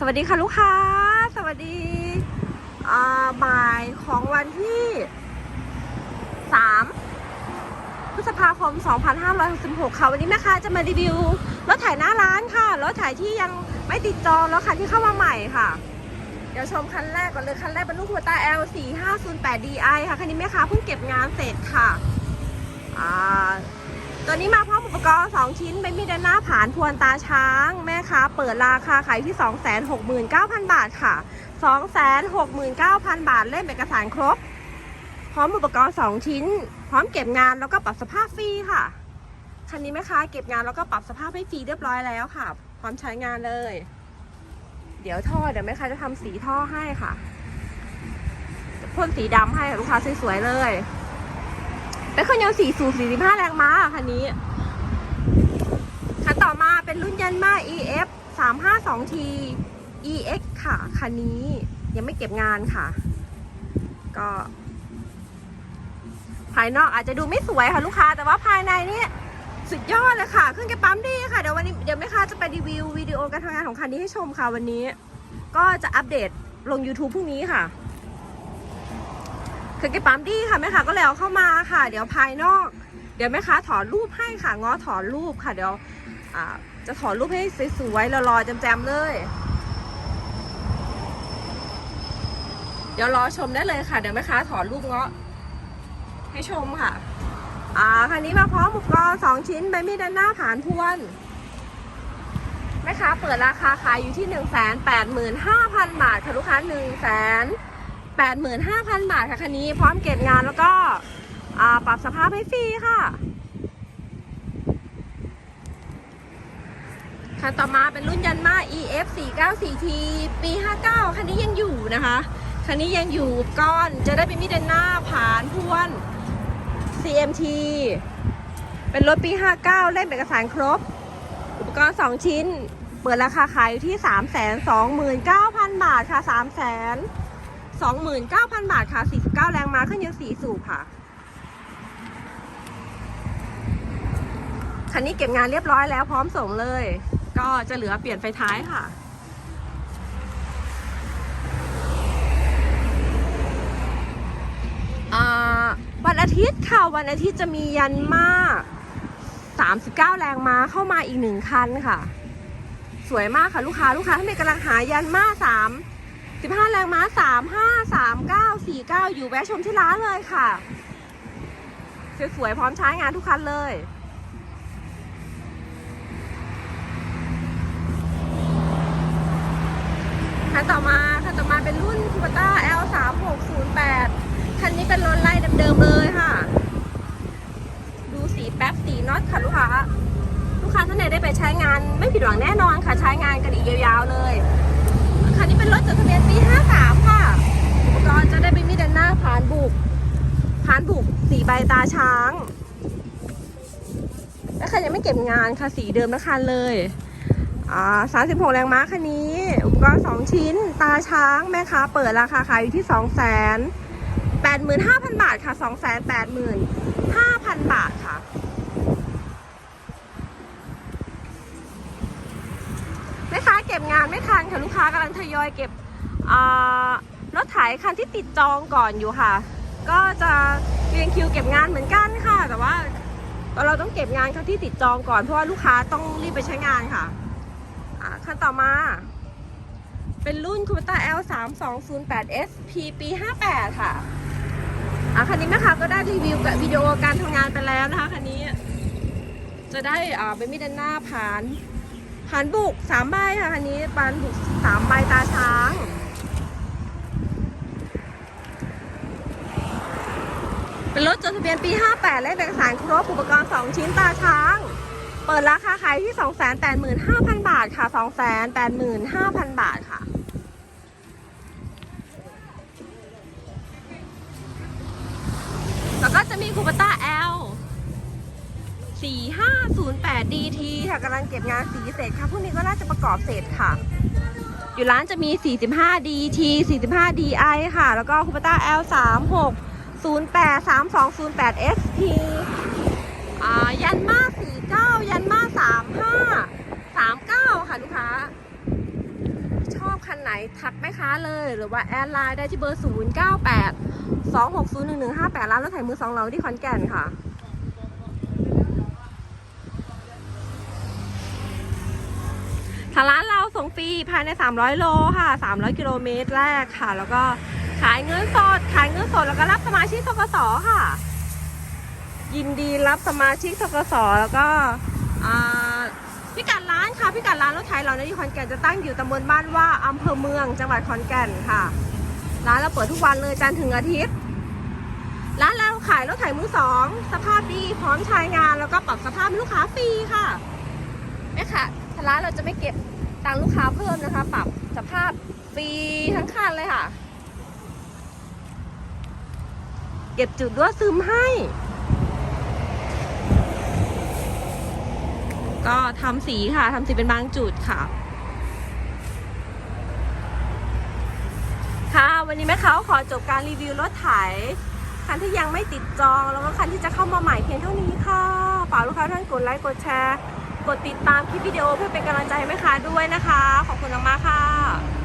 สวัสดีค่ะลูกค้า สวัสดีบ่ายของวันที่ 3 พฤษภาคม 2566 ค่ะวันนี้แม่ค้าจะมารีวิวรถถ่ายหน้าร้านค่ะ รถถ่ายที่ยังไม่ติดจองแล้วคันที่เข้ามาใหม่ค่ะ เดี๋ยวชมคันแรกก่อนเลย คันแรกเป็นลูกหัวตา L 4 5 0 8 DI ค่ะ คันนี้แม่ค้าเพิ่งเก็บงานเสร็จค่ะ ตัวนี้มาพร้อ ปกรณ์2ชิ้นเป็นมีดด้านหน้าผานพวนตาช้าง แม่ค้าเปิดราคาขายที่ 269,000 บาทค่ะ 269,000 บาทเล่มเอกสารครบ พร้อมอุปกรณ์ 2 ชิ้น พร้อมเก็บงานแล้วก็ปรับสภาพฟรีค่ะ คันนี้แม่ค้าเก็บงานแล้วก็ปรับสภาพให้ฟรีเรียบร้อยแล้วค่ะ พร้อมใช้งานเลย เดี๋ยวท่อเดี๋ยวแม่ค้าจะทำสีท่อให้ค่ะพ่นสีดำให้ลูกค้าสวยๆเลยเป็นเครื่องยนต์4สูบ45 แรงม้าคันนี้ คันต่อมาเป็นรุ่นยันมา EF 352T EX ค่ะ คันนี้ยังไม่เก็บงานค่ะ ก็ ภายนอกอาจจะดูไม่สวยค่ะลูกค้า แต่ว่าภายในนี่สุดยอดเลยค่ะเครื่องแกปั๊มดีค่ะ เดี๋ยววันนี้เดี๋ยวแม่ค้าจะไปรีวิววิดีโอการทำงานของคันนี้ให้ชมค่ะวันนี้ ก็จะอัปเดตลง YouTube พรุ่งนี้ค่ะเครื่องแกปั๊มดีค่ะแม่ค้าก็เลยเอาเข้ามาค่ะ เดี๋ยวภายนอก เดี๋ยวแม่ค้าถอนรูปให้ค่ะ ง้อถอนรูปค่ะเดี๋ยว จะถอรูปให้สวยๆรอๆแจมๆเลย เดี๋ยวรอชมได้เลยค่ะ เดี๋ยวแม่ค้าถอนรูปเงาะ ให้ชมค่ะ อ่าคันนี้มาพร้อมอุปกรณ์สองชิ้นใบมีดด้านหน้าผานพวนแม่ค้าเปิดราคาขายอยู่ที่ 1 8 5 0 0 0 บาทค่ะลูกค้า 1 8 5 0 0 0 บาทค่ะคันนี้พร้อมเก็บงานแล้วก็อ่าปรับสภาพให้ฟรีค่ะ คันต่อมาเป็นรุ่นยันมา EF 494T ปี 59 คันนี้ยังอยู่นะคะ คันนี้ยังอยู่ก้อนจะได้เป็นมิเดนหน้าผานพวน CMT เป็นรถปี 59 เล่มเอกสารครบ อุปกรณ์ 2 ชิ้น เปิดราคาขายอยู่ที่ 329,000 บาทค่ะ 329,000 บาทค่ะ 49 แรงม้าขึ้นยัง 4 สูบค่ะคันนี้เก็บงานเรียบร้อยแล้วพร้อมส่งเลย ก็จะเหลือเปลี่ยนไฟท้ายค่ะ วันอาทิตย์ค่ะ วันอาทิตย์จะมียันมา39 แรงม้าเข้ามาอีกหนึ่งคันค่ะ สวยมากค่ะลูกค้าลูกค้าท่านใดกำลังหายันมา3 15 แรงม้า 3 5 3 9 4 9 อยู่แวะชมที่ร้านเลยค่ะ สวยๆพร้อมใช้งานทุกคันเลย คันต่อมาคันต่อมาเป็นรุ่น k u b a t a L 3 6 0 8คันนี้เป็นรถไล่เดิมๆเลยค่ะ ดูสีแป๊บสีน็อตค่ะลูกค้า ลูกค้าท่านไหนได้ไปใช้งานไม่ผิดหวังแน่นอนค่ะ ใช้งานกันอีกยาวๆเลย คันนี้เป็นรถจดทะเบียนปี 53 ค่ะ อุปกรณ์จะได้เป็นมีดด้านหน้าผ่านบุกผ่านบุกสีใบตาช้าง และคันยังไม่เก็บงานค่ะสีเดิมนะคันเลย อ่า36แรงม้าคันนี้ อุปกรณ์2ชิ้น ตาช้างแม่ค้าเปิดราคาขายอยู่ที่2 8 5 0 0 0บาทค่ะ2 8 5 0 0 0บาทค่ะแม่ค้าเก็บงานไม่ทันค่ะลูกค้ากำลังทยอยเก็บอ่ารถไถคันที่ติดจองก่อนอยู่ค่ะ ก็จะเรียงคิวเก็บงานเหมือนกันค่ะ แต่ว่าเราต้องเก็บงานคันที่ติดจองก่อนเพราะว่าลูกค้าต้องรีบไปใช้งานค่ะ คันต่อมา เป็นรุ่น c u b a t a L 3 2 0 8 SP ปี58 ค่ะ อ่าคันนี้แม่ค้าก็ได้รีวิวกับวิดีโอการทำงานไปแล้วนะคะ คันนี้ จะได้อ่าเป็นมิดด้านหน้าผ่านผ่านบุกสามใบค่ะ คันนี้ปานบุกสามใบตาช้างเป็นรถจดทะเบียนปี 58 และเอกสารครบอุปกรณ์ 2 ชิ้นตาช้าง เปิดราคาขายที่ 285,000 บาทค่ะ 285,000 บาทค่ะ แล้วก็จะมีคูปต้า L 4508 DT ค่ะกำลังเก็บงานสีเสร็จค่ะพวกนี้ก็น่าจะประกอบเสร็จค่ะ อยู่ร้านจะมี 45 DT 45 DI ค่ะ แล้วก็คูปต้า L 3608 3208 SP อ่ายันมากค้า ชอบ อบคันไหนทักแม่ ค้าเลย หรือว่าแอดไลน์ได้ที่เบอร์ 0 9 8 2 6 0 1 1 5 8 ร้านรถไถมือสองเราที่ขอนแก่นค่ะ ทางร้านเราส่งฟรีภายใน 300 โลค่ะ 300 กิโลเมตรแรกค่ะ แล้วก็ขายเงินสด ขายเงินสด แล้วก็รับสมาชิกทกสค่ะ ยินดีรับสมาชิกทกสแล้วก็อ่า พิกัดร้านค่ะพิกัดร้านรถไถเราในที่ขอนแก่นจะตั้งอยู่ตำบลบ้านว่าอำเภอเมืองจังหวัดขอนแก่นค่ะ ร้านเราเปิดทุกวันเลยจันทร์ถึงอาทิตย์ ร้านเราขายรถไถมือสองสภาพดีพร้อมใช้งานแล้วก็ปรับสภาพลูกค้าฟรีค่ะแม่ค่ะทางร้านเราจะไม่เก็บตังค์ลูกค้าเพิ่มนะคะ ปรับสภาพฟรีทั้งคันเลยค่ะ เก็บจุดด้วยซึมให้ ก็ทำสีค่ะทำสีเป็นบางจุดค่ะ ค่ะวันนี้แม่เขาขอจบการรีวิวรถไถคันที่ยังไม่ติดจองแล้วก็คันที่จะเข้ามาใหม่เพียงเท่านี้ค่ะฝากลูกค้าท่านกดไลค์กดแชร์ กดติดตามคลิปวิดีโอเพื่อเป็นกำลังใจให้แม่ค้าด้วยนะคะ ขอบคุณมากๆค่ะ